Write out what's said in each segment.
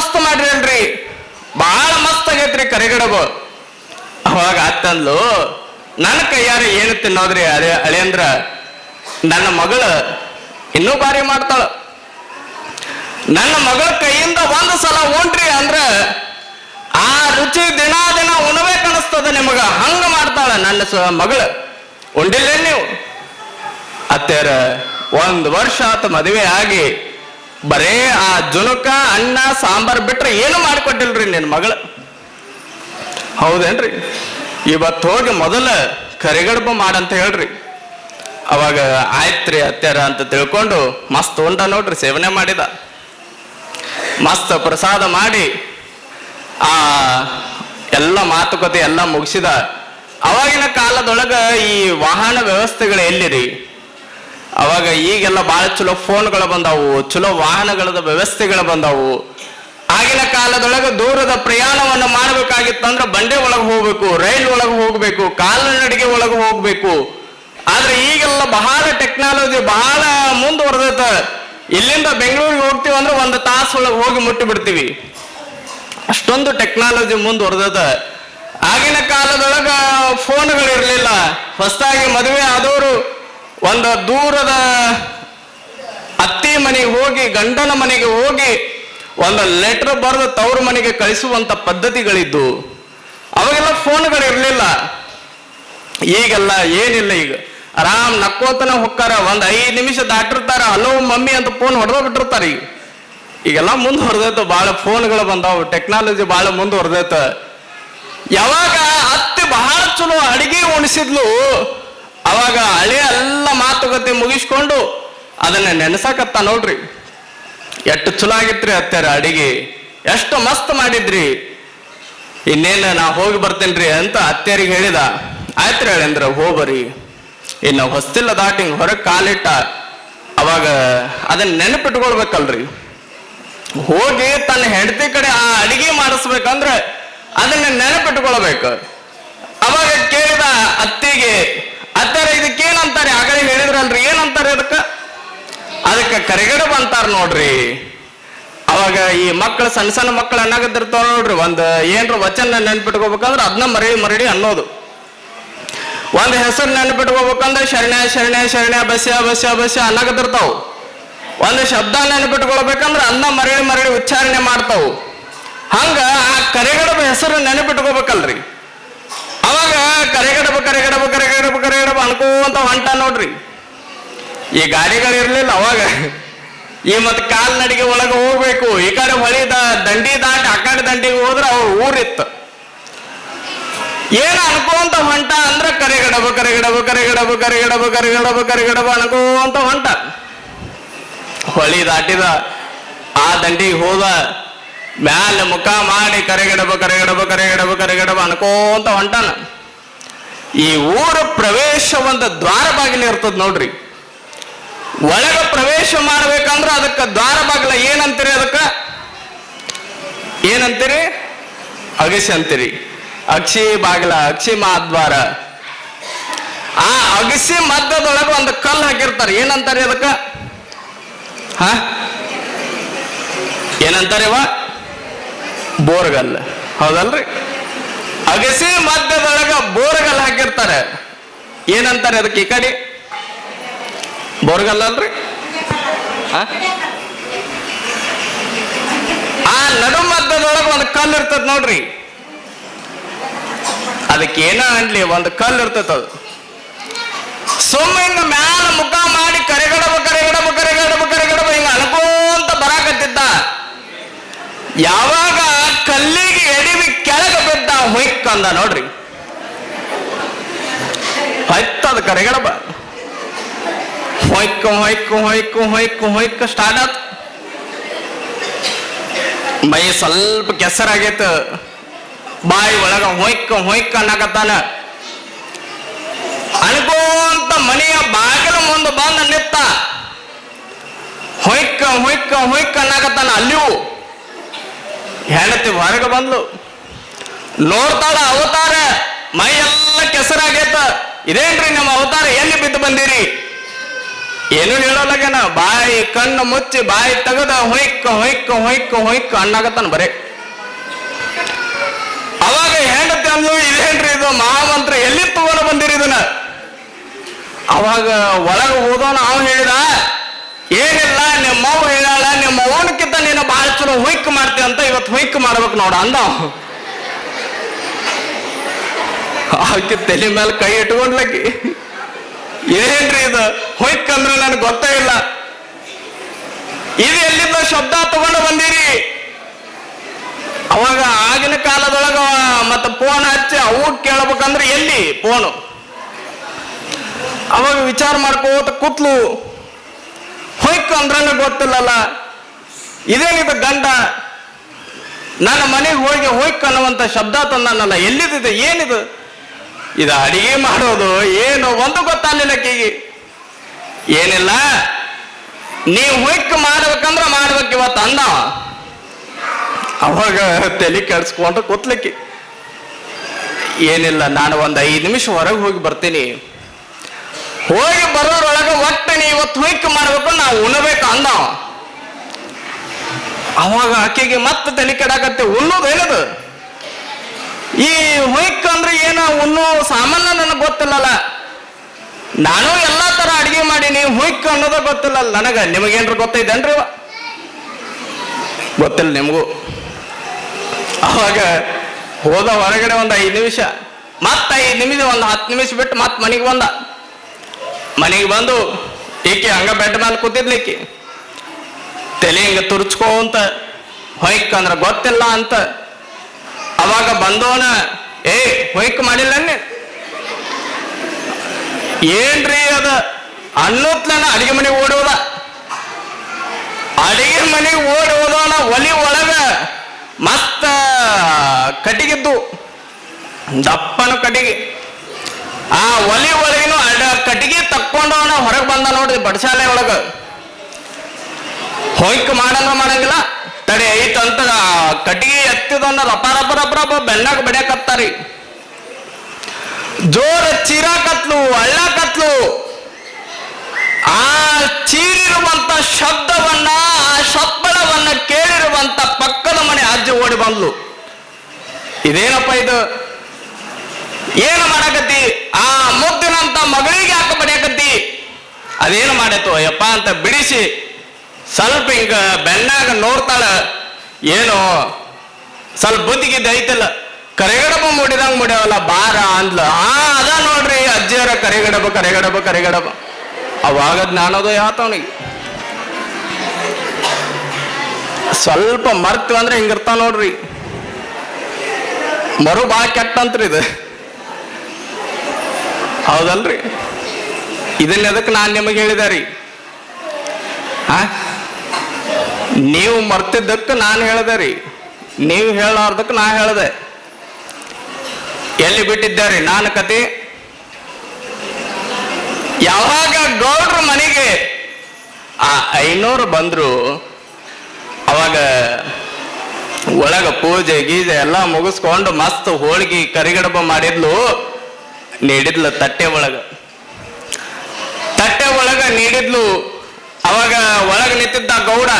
ಮಸ್ತ್ ಮಾಡ್ರಿ ಬಹಳ ಮಸ್ತ್ ಆಗೈತ್ರಿ ಕರಿಗಡಬು ಅವಾಗ ಅತ್ತಂದ್ಲು, ನನ್ನ ಕೈಯಾರ ಏನು ತಿನ್ನೋದ್ರಿ ಅರೆ ಅಳಿಯಂದ್ರ? ನನ್ನ ಮಗಳು ಇನ್ನೂ ಬಾರಿ ಮಾಡ್ತಾಳ. ನನ್ನ ಮಗಳ ಕೈಯಿಂದ ಒಂದು ಸಲ ಉಂಡ್ರಿ ಅಂದ್ರ ಆ ರುಚಿ ದಿನ ದಿನ ಉಣ್ಬೇಕನ್ನಿಸ್ತದ ನಿಮಗ. ಹಂಗ ಮಾಡ್ತಾಳ ನನ್ನ ಮಗಳು. ಉಂಡಿಲ್ಲ ನೀವು? ಅತ್ತೇರ ಒಂದ್ ವರ್ಷ ಆತ ಮದುವೆ ಆಗಿ ಬರೇ ಆ ಜುನುಕ, ಅನ್ನ, ಸಾಂಬಾರ್ ಬಿಟ್ರೆ ಏನು ಮಾಡಿಕೊಟ್ಟಿಲ್ರಿ ನಿನ್ನ ಮಗಳು? ಹೌದೇನ್ರಿ? ಇವತ್ತು ಹೋಗಿ ಮೊದಲ ಕರಿಗಡಬು ಮಾಡಂತ ಹೇಳ್ರಿ. ಅವಾಗ ಆಯ್ತ್ರಿ ಅತ್ಯಾರ ಅಂತ ತಿಳ್ಕೊಂಡು ಮಸ್ತ್ ಉಂಡ ನೋಡ್ರಿ, ಸೇವನೆ ಮಾಡಿದ. ಮಸ್ತ್ ಪ್ರಸಾದ ಮಾಡಿ ಆ ಎಲ್ಲ ಮಾತುಕತೆ ಎಲ್ಲ ಮುಗಿಸಿದ. ಅವಾಗಿನ ಕಾಲದೊಳಗ ಈ ವಾಹನ ವ್ಯವಸ್ಥೆಗಳು ಎಲ್ಲಿರಿ? ಅವಾಗ ಈಗೆಲ್ಲ ಬಹಳ ಚಲೋ ಫೋನ್ಗಳು ಬಂದಾವು, ಚಲೋ ವಾಹನಗಳದ ವ್ಯವಸ್ಥೆಗಳು ಬಂದಾವು. ಆಗಿನ ಕಾಲದೊಳಗೆ ದೂರದ ಪ್ರಯಾಣವನ್ನು ಮಾಡಬೇಕಾಗಿತ್ತಂದ್ರೆ ಬಂಡೆ ಒಳಗೆ ಹೋಗ್ಬೇಕು, ರೈಲ್ ಒಳಗೆ ಹೋಗ್ಬೇಕು, ಕಾಲ್ನಡಿಗೆ ಒಳಗೆ ಹೋಗ್ಬೇಕು. ಆದ್ರೆ ಈಗೆಲ್ಲ ಬಹಳ ಟೆಕ್ನಾಲಜಿ ಬಹಳ ಮುಂದುವರೆದೈತ. ಇಲ್ಲಿಂದ ಬೆಂಗಳೂರಿಗೆ ಹೋಗ್ತೀವಿ ಅಂದ್ರೆ ಒಂದು ತಾಸು ಒಳಗೆ ಹೋಗಿ ಮುಟ್ಟಿ ಬಿಡ್ತೀವಿ. ಅಷ್ಟೊಂದು ಟೆಕ್ನಾಲಜಿ ಮುಂದುವರೆದದ ಆಗಿನ ಕಾಲದೊಳಗ ಫೋನ್ಗಳು ಇರಲಿಲ್ಲ. ಹೊಸದಾಗಿ ಮದುವೆ ಆದವರು ಒಂದು ದೂರದ ಅತ್ತಿ ಮನೆಗೆ ಹೋಗಿ, ಗಂಡನ ಮನೆಗೆ ಹೋಗಿ, ಒಂದು ಲೆಟರ್ ಬರೆದು ತವ್ರ ಮನೆಗೆ ಕಳಿಸುವಂತ ಪದ್ಧತಿಗಳಿದ್ದು, ಅವಾಗೆಲ್ಲ ಫೋನ್ಗಳು ಇರಲಿಲ್ಲ. ಈಗೆಲ್ಲ ಏನಿಲ್ಲ ಈಗ. ಆರಾಮ್ ನಕ್ಕೋತನ ಹೊಕ್ಕಾರ, ಒಂದ್ ಐದು ನಿಮಿಷ ದಾಟಿರ್ತಾರ, ಹಲೋ ಮಮ್ಮಿ ಅಂತ ಫೋನ್ ಹೊಡೆದ ಬಿಟ್ಟಿರ್ತಾರ ಈಗ. ಈಗೆಲ್ಲ ಮುಂದುವರೆದೈತ ಬಹಳ ಫೋನ್ಗಳು ಬಂದಾವು ಟೆಕ್ನಾಲಜಿ ಬಹಳ ಮುಂದುವರೆದೈತ ಯಾವಾಗ ಅತ್ತೆ ಬಹಳ ಚಲೋ ಅಡಿಗೆ ಉಣಿಸಿದ್ಲು, ಅವಾಗ ಹಳೆ ಎಲ್ಲ ಮಾತುಕತೆ ಮುಗಿಸ್ಕೊಂಡು ಅದನ್ನ ನೆನೆಸಾಕತ್ತ ನೋಡ್ರಿ. ಎಷ್ಟು ಚಲೋ ಆಗಿತ್ರಿ ಅತ್ತಾರ ಅಡಿಗೆ. ಎಷ್ಟು ಮಸ್ತ್ ಮಾಡಿದ್ರಿ. ಇನ್ನೇನ ನಾ ಹೋಗಿ ಬರ್ತೇನ್ರಿ ಅಂತ ಅತ್ತೆಯರಿಗೆ ಹೇಳಿದ. ಆಯ್ತ್ರಿ ಹೇಳಂದ್ರ ಹೋಗ್ಬರಿ ಇನ್ನು ಹೊಸ್ತಿಲ್ಲ ದಾಟಿ ಹೊರಗೆ ಕಾಲಿಟ್ಟ. ಅವಾಗ ಅದನ್ನ ನೆನಪಿಟ್ಕೊಳ್ಬೇಕಲ್ರಿ. ಹೋಗಿ ತನ್ನ ಹೆಂಡತಿ ಕಡೆ ಆ ಅಡಿಗೆ ಮಾಡಿಸ್ಬೇಕಂದ್ರೆ ಅದನ್ನ ನೆನಪಿಟ್ಕೊಳ್ಬೇಕು. ಅವಾಗ ಕೇಳಿದ ಅತ್ತಿಗೆ, ಅತ್ತರ ಇದಕ್ಕೇನಂತಾರೆ ಆಗಲೇ ಹೇಳಿದ್ರಲ್ರಿ, ಏನಂತಾರೆ ಅದಕ್ಕೆ? ಅದಕ್ಕೆ ಕರಿಗಡಬ ಬಂತಾರ ನೋಡ್ರಿ. ಅವಾಗ ಈ ಮಕ್ಕಳು ಸಣ್ಣ ಸಣ್ಣ ಮಕ್ಕಳು ಅನ್ನಾಗದಿರ್ತಾವ ನೋಡ್ರಿ, ಒಂದು ಏನ್ರ ವಚನ ನೆನ್ಪಿಟ್ಕೋಬೇಕಂದ್ರೆ ಅದನ್ನ ಮರಳಿ ಮರಳಿ ಅನ್ನೋದು. ಒಂದು ಹೆಸರು ನೆನ್ಪಿಟ್ಕೋಬೇಕಂದ್ರೆ ಶರಣ್ಯ ಶರಣ್ಯ ಶರಣ್ಯ ಬಸ್ಯ ಬಸ್ಯ ಬಸ್ಯ ಅನ್ನಾಗದಿರ್ತಾವು. ಒಂದು ಶಬ್ದ ನೆನಪಿಟ್ಕೊಳ್ಬೇಕಂದ್ರೆ ಅನ್ನ ಮರಳಿ ಮರಳಿ ಉಚ್ಚಾರಣೆ ಮಾಡ್ತಾವು. ಹಂಗ ಆ ಕರೆಗಡಬ ಹೆಸರು ನೆನಪಿಟ್ಕೋಬೇಕಲ್ರಿ. ಕರೆಗಡಬ ಕರೆಗಡಬ ಕರೆಗಡಬ ಕರೆಗಡಬ ಅನ್ಕೋಂತ ಹೊಂಟ ನೋಡ್ರಿ. ಈ ಗಾಡಿಗಳು ಇರ್ಲಿಲ್ಲ ಅವಾಗ. ಈ ಮತ್ ಕಾಲ್ನಡಿಗೆ ಒಳಗೆ ಹೋಗ್ಬೇಕು. ಈ ಕಡೆ ಹೊಳಿ ದಂಡಿ ದಾಟಿ ಆ ದಂಡಿಗೆ ಹೋದ್ರೆ ಅವ್ರ ಊರಿತ್ತು. ಏನ್ ಅನ್ಕೋಂತ ಹೊಂಟ ಅಂದ್ರ ಕರೆಗಡಬ ಕರೆಗಡಬ ಕರೆಗಡಬ ಕರೆಗಡಬ ಕರೆಗಡಬ ಕರೆಗಡಬ ಅನ್ಕೋಂತ ಹೊಂಟ. ಹೊಳಿ ದಾಟಿದ ಆ ದಂಡಿಗೆ ಹೋದ ಮ್ಯಾಲೆ ಮುಖ ಮಾಡಿ ಕರೆಗಡಬ ಕರೆಗಡಬ ಕರೆಗಡಬ ಕರೆಗಡಬ ಅನ್ಕೋಂತ ಹೊಂಟಾನ. ಈ ಊರ ಪ್ರವೇಶ ಒಂದು ದ್ವಾರ ಬಾಗಿಲು ಇರ್ತದ ನೋಡ್ರಿ. ಒಳಗ ಪ್ರವೇಶ ಮಾಡ್ಬೇಕಂದ್ರ ಅದಕ್ಕೆ ದ್ವಾರ ಬಾಗಿಲ ಏನಂತೀರಿ ಅದಕ್ಕೆ? ಏನಂತೀರಿ? ಅಗಸಿ ಅಂತೀರಿ. ಅಕ್ಷಿ ಬಾಗಿಲ ಅಕ್ಷಿ ಮಹಾದ್ವಾರ ಆ ಅಗಸಿ ಮಧ್ಯದೊಳಗೆ ಒಂದು ಕಲ್ಲು ಹಾಕಿರ್ತಾರೆ. ಏನಂತಾರೆ ಅದಕ್ಕ? ಹ? ಏನಂತಾರೆ ಇವ ಬೋರ್ಗಲ್ ಹೌದಲ್ರಿ? ಅಗಸಿ ಮಧ್ಯದೊಳಗ ಬೋರ್ಗಲ್ ಹಾಕಿರ್ತಾರೆ. ಏನಂತಾರೆ ಅದಕ್ಕೆ ಈ ಕಡೆ? ಬೋರ್ಗಲ್ ಅಲ್ರಿ? ಆ? ನಡು ಮಧ್ಯದೊಳಗ ಒಂದು ಕಲ್ಲು ಇರ್ತದ ನೋಡ್ರಿ. ಅದಕ್ಕೆ ಏನ ಅನ್ಲಿ, ಒಂದು ಕಲ್ಲು ಇರ್ತದ ಅದು. ಸುಮ್ಮನೆ ಮ್ಯಾಲ ಮುಖ ಮಾಡಿ ಕರೆಗಡಬ ಕರೆಗಡಬ ಕರೆಗಡಬ ಕರೆಗಡಬ ಹಿಂಗ ಅನ್ಕೋಂತ ಬರಾಕತ್ತಿದ್ದ ಯಾವಾಗ ಕಲ್ಲಿಗೆ ಎಡಿವಿ ಕೆಳಗ ಬಿದ್ದ ಅಂದ ನೋಡ್ರಿ. ಹೊಯ್ತದ ಕರೆಗಡಬ ಹೊಯ್ಕ, ಹೊಯ್ಕು ಹೊಯ್ಕು ಹೊಯ್ಕು, ಹೊಯ್ಕ ಸ್ಟಾರ್ಟ್ ಆತ್. ಮೈ ಸ್ವಲ್ಪ ಕೆಸರಾಗೈತ ಬಾಯಿ ಒಳಗ ಹೊಯ್ಕ ಹೊಯ್ಕ ಅನ್ನಕತ್ತಾನ. ಅನ್ಕೋಂತ ಮನೆಯ ಬಾಗಿಲ ಮುಂದೆ ಬಂದ ನಿತ್ತ. ಹೊಯ್ಕ ಹೊಯ್ಕ ಹೊಯ್ಕ ಅನ್ನಕತ್ತಾನ ಅಲ್ಲಿಯೂ. ಹೆಂಡತಿ ಹೊರಗೆ ಬಂದ್ಲು. ನೋಡ್ತಾಳ ಅವತಾರ. ಮೈ ಎಲ್ಲ ಕೆಸರಾಗೈತ. ಇದೇನ್ರಿ ನಮ್ಮ ಅವತಾರ? ಎಲ್ಲಿ ಬಿದ್ದು ಬಂದಿರಿ? ಏನು ಹೇಳೋಲಾಗೇನ ಬಾಯಿ ಕಣ್ಣು ಮುಚ್ಚಿ, ಬಾಯಿ ತೆಗದ ಹೊಯ್ಕ ಹೊಯ್ಕ ಹೊಯ್ಕ ಹೊಯ್ಕ ಅಣ್ಣಾಗತ್ತಾನ ಬರೇ. ಅವಾಗ ಹೆಂಡತಿ ಅಂದ್ಲು, ಇದೇನ್ರಿ ಇದು? ಮಹಾಮಂತ್ರ ಎಲ್ಲಿ ತಗೊಂಡು ಬಂದಿರಿ ಇದನ್ನ? ಅವಾಗ ಒಳಗ ಹೋದವನ ಅವನು ಹೇಳಿದ, ಏನಿಲ್ಲ ನಿಮ್ಮವ್ ಹೇಳಲ್ಲ ನಿಮ್ಮ ಅವನಕ್ಕಿಂತ ನೀನು ಬಹಳ ಚಲೋ ಹೊಯ್ಕ ಮಾಡ್ತೀಯ ಅಂತ ಇವತ್ತು ಹೊಯ್ಕ ಮಾಡ್ಬೇಕು ನೋಡ ಅಂದ. ಆಕೆ ತಲೆ ಮೇಲೆ ಕೈ ಇಟ್ಕೊಂಡ್ಲಕ್ಕಿ ಏನ್ರಿ ಇದು? ಹೊಯ್ಕ್ ಅಂದ್ರೆ ನನಗೆ ಗೊತ್ತೇ ಇಲ್ಲ. ಇದು ಎಲ್ಲಿಂದ ಶಬ್ದ ತಗೊಂಡು ಬಂದಿರಿ? ಅವಾಗ ಆಗಿನ ಕಾಲದೊಳಗ ಮತ್ತ ಫೋನ್ ಹಚ್ಚಿ ಅವು ಕೇಳ್ಬೇಕಂದ್ರೆ ಎಲ್ಲಿ? ಫೋನು ಅವಾಗ ವಿಚಾರ ಮಾಡ್ಕೋತ ಕೂತ್ಲು. ಹೊಯ್ಕ್ ಅಂದ್ರೆ ಗೊತ್ತಿಲ್ಲಲ್ಲ. ಇದೇನಿದು ಗಂಡ? ನನ್ನ ಮನೆಗೆ ಹೋಗಿ ಹೊಯ್ಕ್ ಅನ್ನುವಂತ ಶಬ್ದ ತಂದನಲ್ಲ, ಎಲ್ಲಿದಿದೆ? ಏನಿದು? ಇದು ಅಡಿಗೆ ಮಾಡೋದು ಏನು ಒಂದು ಗೊತ್ತಾಗಲಿಲ್ಲ ಆಕಿಗೆ ಏನಿಲ್ಲ? ನೀವು ಹುಯ್ಕ್ ಮಾಡ್ಬೇಕಂದ್ರ ಮಾಡ್ಬೇಕು ಇವತ್ತು ಅಂದ. ಅವಾಗ ತಲೆ ಕೆಡ್ಸ್ಕೊಂಡು ಕೂತ್ಲಿಕ್ಕೆ ಏನಿಲ್ಲ, ನಾನು ಒಂದು ಐದು ನಿಮಿಷ ಹೊರಗೆ ಹೋಗಿ ಬರ್ತೀನಿ. ಹೋಗಿ ಬರೋರೊಳಗೆ ಒಟ್ಟು ನೀ ಇವತ್ತು ಹುಯ್ಕ್ ಮಾಡ್ಬೇಕು ನಾವು ಉಣಬೇಕು ಅಂದ. ಅವಾಗ ಆಕೆಗೆ ಮತ್ತೆ ತಲೆ ಕೆಡಾಕತ್ತೆ, ಉಣ್ಣೋದು ಏನದು? ಈ ವೈಕ್ ಅಂದ್ರೆ ಏನೋ ಉಣ್ಣು ಸಾಮಾನ್ಯ ನನಗೆ ಗೊತ್ತಿಲ್ಲಲ್ಲ. ನಾನು ಎಲ್ಲಾ ತರ ಅಡಿಗೆ ಮಾಡೀನಿ ಹುಯ್ಕ್ ಅನ್ನೋದ ಗೊತ್ತಿಲ್ಲ ನನಗ. ನಿಮಗೇನ್ರ ಗೊತ್ತೈತೇನ್ರಿ? ಗೊತ್ತಿಲ್ಲ ನಿಮಗೂ. ಅವಾಗ ಹೋದ ಹೊರಗಡೆ ಒಂದು ಐದು ನಿಮಿಷ, ಮತ್ತೆ ಐದು ನಿಮಿಷ, ಒಂದು ಹತ್ತು ನಿಮಿಷ ಬಿಟ್ಟು ಮತ್ತೆ ಮನೆಗೆ ಬಂದ. ಮನೆಗೆ ಬಂದು ಈಕೆ ಹಂಗ ಬೆಡ್ ಮೇಲೆ ಕೂತಿದ್ಲಿಕ್ಕೆ ತಲೆ ಹಿಂಗ ತುರ್ಚ್ಕೋಂತ ಹೊಯ್ಕ್ ಅಂದ್ರ ಗೊತ್ತಿಲ್ಲ ಅಂತ. ಅವಾಗ ಬಂದೋನ ಏ, ಹೊಯ್ಕ್ ಮಾಡಿಲ್ಲ ಏನ್ರಿ ಅದ? ಅನ್ನೋತ್ಲನ ಅಡಿಗೆ ಮನೆಗೆ ಓಡೋದ. ಅಡಿಗೆ ಮನೆಗೆ ಓಡಿ ಒಲಿ ಒಳಗ ಮತ್ತ ಕಟ್ಟಿಗಿದ್ದು. ದಪ್ಪನ ಕಟ್ಟಿಗೆ. ಆ ಒಲಿ ಒಳಗಿನ ಅಡ ಕಟ್ಟಿಗೆ ತಕ್ಕೊಂಡವನ ಹೊರಗೆ ಬಂದ ನೋಡ್ರಿ ಬಡಶಾಲೆ ಒಳಗ. ಹೊಯ್ಕ್ ಮಾಡಂಗ ಮಾಡಂಗಿಲ್ಲ? ತಡೆ, ಐತಂತ ಕಟ್ಟಿಗೆ ಎತ್ತಿದವನ ರಪ ರಪ ಜೋರ ಬಡಿಯಾಕತ್ತಾರಿ ಜೋರ ಚೀರಾಕತ್ಲು ಅಳ್ಳಾಕತ್ಲು ಆ ಚೀರಿರುವಂತ ಶಬ್ದವನ್ನ, ಆ ಶಬ್ದವನ್ನ ಕೇಳಿರುವಂತ ಪಕ್ಕದ ಮನೆ ಅಜ್ಜಿ ಓಡಿ ಬಂದ್ಲು. ಇದೇನಪ್ಪ ಇದು? ಏನು ಮಾಡಕತ್ತಿ? ಆ ಮುದ್ದಿನಂತ ಮಗಳಿಗೆ ಯಾಕೆ ಬಡಿಯಾಕತ್ತಿ? ಅದೇನು ಮಾಡೈತು, ಅಯ್ಯಪ್ಪ ಅಂತ ಬಿಡಿಸಿ, ಸ್ವಲ್ಪ ಹಿಂಗ ಬೆನ್ನಾಗ ನೋಡ್ತಾಳ, ಏನು ಸ್ವಲ್ಪ ಬುದ್ಧಿಗಿದ್ದ ಐತಲ್ಲ, ಕರೆಗಡಬ ಮುಡಿದಂಗ ಮುಡ್ಯಾವಲ್ಲ, ಬಾರ ಅಂದ್ಲ. ಆ, ಅದ ನೋಡ್ರಿ ಅಜ್ಜಿಯರ ಕರೆಗಡಬ ಕರೆಗಡಬ ಕರೆಗಡಬ. ಅವಾಗ ಜ್ಞಾನೋದಯ ಆತವನಿಗೆ ಸ್ವಲ್ಪ ಮರ್ತು ಅಂದ್ರೆ ಹಿಂಗಿರ್ತಾವ ನೋಡ್ರಿ. ಮರು ಬಾ ಕೆಟ್ಟಂತ್ರಿ ಇದು. ಹೌದಲ್ರಿ? ಇದನ್ನ ಎದಕ್ಕೆ ನಾನು ನಿಮಗೆ ಹೇಳಿದೆ ರೀ? ಆ? ನೀವು ಮರ್ತಿದ್ದಕ್ಕೆ ನಾನು ಹೇಳಿದೆ ರೀ. ನೀವು ಹೇಳಾರ್ದಕ್ಕೆ ನಾ ಹೇಳಿದೆ. ಎಲ್ಲಿ ಬಿಟ್ಟಿದ್ದಾರೆ ನಾನು ಕತೆ? ಯಾವಾಗ ಗೌಡ್ರ ಮನೆಗೆ? ಆ ಐನೂರು ಬಂದ್ರು. ಅವಾಗ ಒಳಗ ಪೂಜೆ ಗೀಜೆ ಎಲ್ಲ ಮುಗಿಸ್ಕೊಂಡು ಮಸ್ತ್ ಹೋಳಿಗೆ ಕರಿಗಡಬ ಮಾಡಿದ್ಲು. ನೀಡಿದ್ಲು ತಟ್ಟೆ ಒಳಗ. ತಟ್ಟೆ ಒಳಗ ನೀಡಿದ್ಲು. ಅವಾಗ ಒಳಗ ನಿಂತಿದ್ದ ಗೌಡ.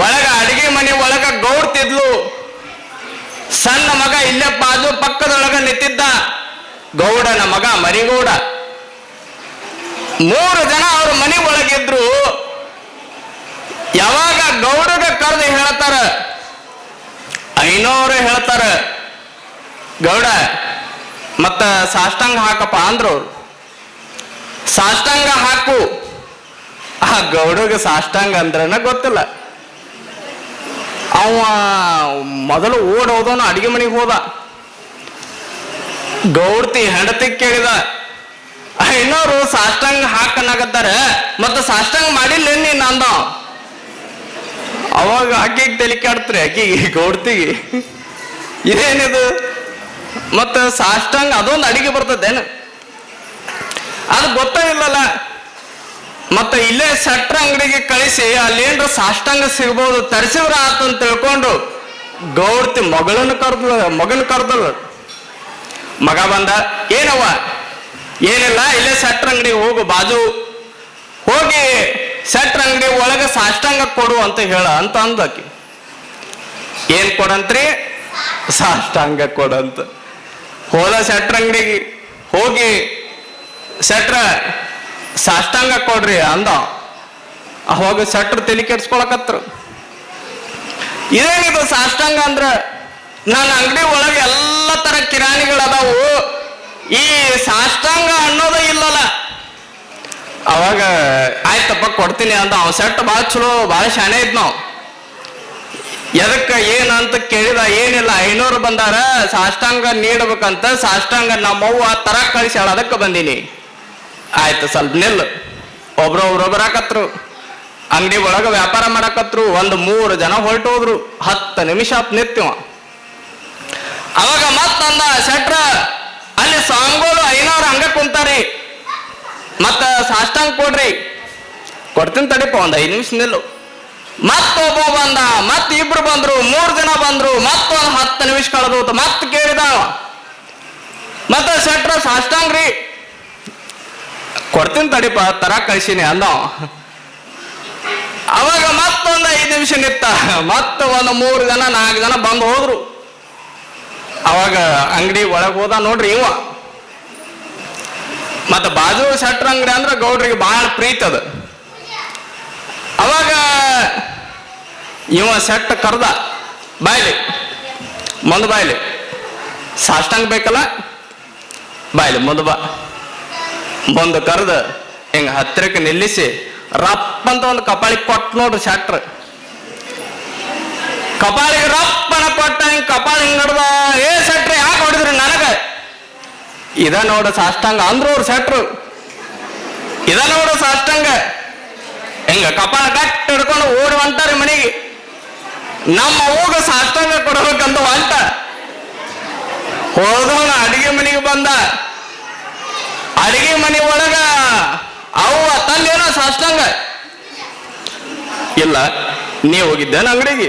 ಒಳಗ ಅಡಿಗೆ ಮನೆ ಒಳಗ ಗೌಡ್ತಿದ್ಲು ಸಣ್ಣ ಮಗ ಇಲ್ಲೇ ಬಾಜು ಪಕ್ಕದೊಳಗ ನಿಂತಿದ್ದ ಗೌಡನ ಮಗ ಮರಿಗೌಡ. ಮೂರು ಜನ ಅವ್ರ ಮನೆ ಒಳಗಿದ್ರು ಯಾವಾಗ ಗೌಡಗ ಕರೆದು ಹೇಳ್ತಾರ? ಐನೋರು ಹೇಳ್ತಾರ. ಗೌಡ, ಮತ್ತ ಸಾಷ್ಟಾಂಗ ಹಾಕಪ್ಪ ಅಂದ್ರು ಅವ್ರು. ಸಾಷ್ಟಾಂಗ ಹಾಕು. ಆ ಗೌಡಗ ಸಾಷ್ಟಾಂಗ ಅಂದ್ರನ ಗೊತ್ತಿಲ್ಲ. ಅವ ಮೊದಲು ಓಡ್ ಹೋದವನ ಅಡಿಗೆ ಮನೆಗೆ ಹೋದ. ಗೌಡ್ತಿ ಹೆಂಡತಿ ಕೇಳಿದ ಇನ್ನೋರು ಸಾಷ್ಟಾಂಗ ಹಾಕನಾಗತ್ತಾರ ಮತ್ತ ಸಾಷ್ಟಾಂಗ ಮಾಡಿಲ್ಲ ನೀನ್ ಅಂದ? ಅವಾಗ ಆಕೆಗೆ ತಲೆ ಕೆಡ್ತ್ರಿ ಆಕೆಗೆ ಗೌಡ್ತಿಗೆ ಇದೇನಿದು? ಮತ್ತ ಸಾಷ್ಟಾಂಗ ಅದೊಂದು ಅಡಿಗೆ ಬರ್ತದೇನು? ಅದು ಗೊತ್ತಾಗಿಲ್ಲಲ್ಲ ಮತ್ತೆ ಇಲ್ಲೇ ಸಟ್ರ ಅಂಗಡಿಗೆ ಕಳಿಸಿ, ಅಲ್ಲೇನ್ರ ಸಾಷ್ಟಾಂಗ ಸಿಗ್ಬೋದು ತರಿಸಿದ್ರ ಆತ ಅಂತ ತಿಳ್ಕೊಂಡು ಗೌಡ್ತಿ ಮಗಳನ್ನ ಕರ್ದಳ ಮಗನ ಕರ್ದಳ ಮಗ ಬಂದ, ಏನವ್ವ? ಏನಿಲ್ಲ, ಇಲ್ಲೇ ಸಟ್ರ ಅಂಗಡಿಗೆ ಹೋಗು, ಬಾಜು. ಹೋಗಿ ಸೆಟ್ರ ಅಂಗಡಿ ಒಳಗ ಸಾಷ್ಟಾಂಗ ಕೊಡು ಅಂತ ಹೇಳ ಅಂತ ಅಂದಕಿ ಏನ್ ಕೊಡಂತ್ರಿ? ಸಾಷ್ಟಾಂಗ ಕೊಡಂತ. ಹೋದ ಸೆಟ್ರ ಅಂಗಡಿಗೆ ಹೋಗಿ ಸೆಟ್ರ ಸಾಷ್ಟಾಂಗ ಕೊಡ್ರಿ ಅಂದ. ಅವಾಗ ಸಟ್ರ ತಲೆ ಕೆಡ್ಸ್ಕೊಳಕತ್ರು. ಇದೇನಿದು ಸಾಷ್ಟಾಂಗ ಅಂದ್ರ, ನನ್ನ ಅಂಗಡಿ ಒಳಗೆ ಎಲ್ಲ ತರ ಕಿರಾಣಿಗಳದಾವು ಈ ಸಾಷ್ಟಾಂಗ ಅನ್ನೋದೇ ಇಲ್ಲಲ್ಲ. ಅವಾಗ, ಆಯ್ತಪ್ಪ, ಕೊಡ್ತೀನಿ ಅಂತ ಅವ ಸೆಟ್ ಭಾಳ ಚಲೋ, ಭಾಳ ಶಾಣೆ ಇದ್ ನಾವು. ಎದಕ್ಕ ಏನಂತ ಕೇಳಿದ, ಏನಿಲ್ಲ, ಐನೂರು ಬಂದಾರ, ಸಾಷ್ಟಾಂಗ ನೀಡ್ಬೇಕಂತ, ಸಾಷ್ಟಾಂಗ ನಮ್ಮವ್ವ ತರ ಕಳಿಸ್ಯಾಳ, ಅದಕ್ಕೆ ಬಂದೀನಿ. ಆಯ್ತು, ಸ್ವಲ್ಪ ನಿಲ್ಲು. ಒಬ್ರೊಬ್ರು ಬರಾಕತ್ರು. ಅಂಗಡಿ ಒಳಗ ವ್ಯಾಪಾರ ಮಾಡಾಕತ್ರು. ಒಂದು ಮೂರು ಜನ ಹೊರಟೋದ್ರು. ಹತ್ತು ನಿಮಿಷ ಹತ್ತು ನಿಂತಿವ ಅವಾಗ ಮತ್ತಂದ ಶೆಟ್ರ, ಅಲ್ಲಿ ಸಾಂಗೋಲು ಐನೂರು ಹಂಗ ಕುಂತಾರಿ. ಮತ್ತ ಸಾಷ್ಟಾಂಗ ಕೊಡ್ರಿ. ಕೊಡ್ತೀನಿ ತಡಿಪ, ಒಂದ್ ಐದು ನಿಮಿಷ ನಿಲ್ಲು. ಮತ್ತೊಬ್ಬ ಬಂದ ಮತ್ ಇಬ್ರು ಬಂದ್ರು, ಮೂರ್ ಜನ ಬಂದ್ರು, ಮತ್ತೊಂದ್ ಹತ್ತು ನಿಮಿಷ ಕಳೆದು ಮತ್ ಕೇಳಿದ. ಮತ್ತ ಶೆಟ್ರ, ಸಾಷ್ಟಾಂಗ್ರಿ. ಕೊಡ್ತೀನಿ ತಡಿಪ, ತರ ಕಳ್ಸಿನಿ ಅಂದ ಅವಾಗ ಮತ್ತೊಂದು ಐದು ನಿಮಿಷ ನಿತ್ತ ಮತ್ತ ಒಂದು ಮೂರು ಜನ, ನಾಲ್ಕು ಜನ ಬಂದು ಹೋದ್ರು. ಅವಾಗ ಅಂಗಡಿ ಒಳಗೆ ಹೋದ ನೋಡ್ರಿ ಇವ. ಮತ್ತ ಬಾಜು ಶಟ್ರ್ ಅಂಗಡಿ ಅಂದ್ರೆ ಗೌಡ್ರಿಗೆ ಬಹಳ ಪ್ರೀತಿ ಅದ. ಅವಾಗ ಇವ ಸೆಟ್ ಕರ್ದ, ಬಾಯ್ಲಿ, ಮುಂದ್ ಬಾಯ್ಲಿ. ಸಾಷ್ಟಾಂಗ ಬೇಕಲ್ಲ? ಬಾಯ್ಲಿ, ಮುಂದ್ ಬಾ. ಬಂದು ಕರೆದ, ಹಿಂಗ ಹತ್ತಿರಕ್ಕೆ ನಿಲ್ಲಿಸಿ, ರಪ್ಪ ಅಂತ ಒಂದು ಕಪಾಳಿಗೆ ಕೊಟ್ಟು ನೋಡ್ರಿ ಶೆಟ್ರ್. ಕಪಾಳಿಗೆ ರಪ್ಪನ ಕೊಟ್ಟ, ಹಿಂಗ್ ಕಪಾಳ ಹಿಂಗ್ ನಡ್ದ, ಏ ಶೆಟ್ರ್, ಯಾಕೆ ಹೊಡಿದ್ರಿ ನನಗ? ಇದ ನೋಡು ಸಾಷ್ಟಾಂಗ, ಅಂದ್ರು ಅವ್ರು ಶೆಟ್ರು. ಇದ ನೋಡು ಸಾಷ್ಟಾಂಗ, ಹಿಂಗ ಕಪಾಳ ಗಟ್ಟ ಹಿಡ್ಕೊಂಡು ಓಡಿ ಹೊಂಟಾರಿ ಮನೆಗೆ. ನಮ್ಮ ಅವ್ಗ ಸಾಷ್ಟಾಂಗ ಕೊಡ್ಬೇಕಂತ ಹೊಂಟ. ಹೋದವನ ಅಡಿಗೆ ಮನೆಗೆ ಬಂದ ಅಡಿಗೆ ಮನೆ ಒಳಗ ಅವು ತಂದೇನೋ ಸಾಷ್ಟಾಂಗ. ಇಲ್ಲ ನೀ ಹೋಗಿದ್ದೇನ ಅಂಗಡಿಗೆ.